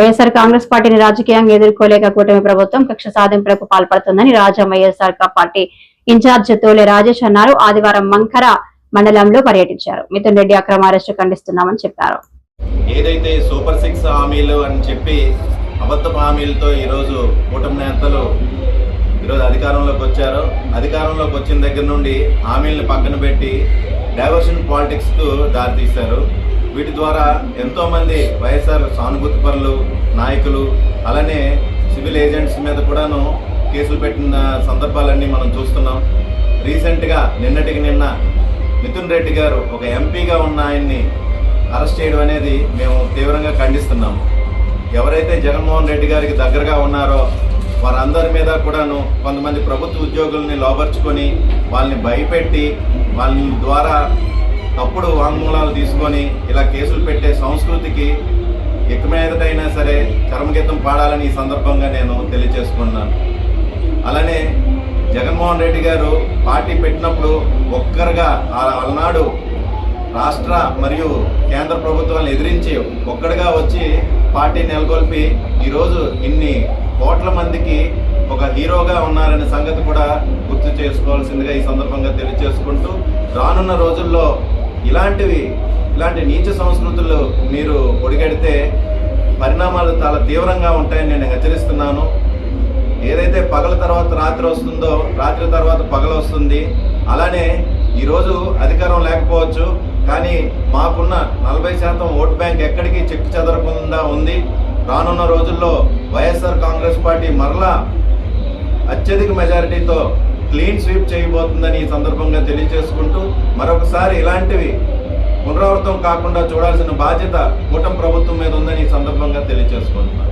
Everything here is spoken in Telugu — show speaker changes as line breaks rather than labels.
వైఎస్ఆర్ కాంగ్రెస్ పార్టీని రాజకీయంగా ఎదుర్కోలేక కూటమి ప్రభుత్వం కక్ష సాధింపులకు పాల్పడుతుందని Raja YSR party incharge Tole Rajesh అన్నారు. ఆదివారం మంకర మండలంలో పర్యటించారు. మిథున్ రెడ్డి అక్రమ అరెస్టు ఖండిస్తున్నామని చెప్పారు.
ఏదైతే సూపర్ సిక్స్ హామీలు అని చెప్పి అబద్ధపు హామీలతో ఈరోజు కూటమి నేతలు ఈరోజు అధికారంలోకి వచ్చారో. అధికారంలోకి వచ్చిన దగ్గర నుండి హామీలను పక్కన పెట్టి డైవర్షన్ పాలిటిక్స్కు దారితీశారు. వీటి ద్వారా ఎంతోమంది వైఎస్ఆర్ సానుభూతి పనులు నాయకులు అలానే సివిల్ ఏజెంట్స్ మీద కూడాను కేసులు పెట్టిన సందర్భాలన్నీ మనం చూస్తున్నాం. రీసెంట్గా నిన్నటికి నిన్న మిథున్ రెడ్డి గారు ఒక ఎంపీగా ఉన్న ఆయన్ని అరెస్ట్ చేయడం అనేది మేము తీవ్రంగా ఖండిస్తున్నాము ఎవరైతే జగన్మోహన్ రెడ్డి గారికి దగ్గరగా ఉన్నారో వారందరి మీద కూడాను కొంతమంది ప్రభుత్వ ఉద్యోగుల్ని లోపరుచుకొని వాళ్ళని భయపెట్టి వాళ్ళ ద్వారా తప్పుడు వాంగ్మూలాలు తీసుకొని ఇలా కేసులు పెట్టే సంస్కృతికి ఎక్కమేదటైనా సరే చరమగీతం పాడాలని ఈ సందర్భంగా నేను తెలియజేసుకున్నాను అలానే జగన్మోహన్ రెడ్డి గారు పార్టీ పెట్టినప్పుడు ఒక్కరుగా అలనాడు రాష్ట్ర మరియు కేంద్ర ప్రభుత్వాలను ఎదిరించి ఒక్కడిగా వచ్చి పార్టీ నెలకొల్పి ఈరోజు ఇన్ని కోట్ల మందికి ఒక హీరోగా ఉన్నారనే సంగతి కూడా గుర్తు చేసుకోవాల్సిందిగా ఈ సందర్భంగా తెలియజేసుకుంటూ రానున్న రోజుల్లో ఇలాంటివి ఇలాంటి నీచ సంస్కృతులు మీరు ఒడిగడితే పరిణామాలు చాలా తీవ్రంగా ఉంటాయని నేను హెచ్చరిస్తున్నాను. ఏదైతే పగల తర్వాత రాత్రి వస్తుందో రాత్రి తర్వాత పగల వస్తుంది అలానే ఈరోజు అధికారం లేకపోవచ్చు కానీ మాకున్న నలభై శాతం ఓట్ బ్యాంక్ ఎక్కడికి చెక్కు చెదరకుండా ఉంది. రానున్న రోజుల్లో వైఎస్ఆర్ కాంగ్రెస్ పార్టీ మరలా అత్యధిక మెజారిటీతో క్లీన్ స్వీప్ చేయబోతుందని ఈ సందర్భంగా తెలియజేసుకుంటూ మరొకసారి ఇలాంటివి పునరావృతం కాకుండా చూడాల్సిన బాధ్యత కూటమి ప్రభుత్వం మీద ఉందని ఈ సందర్భంగా తెలియజేసుకుంటున్నాను.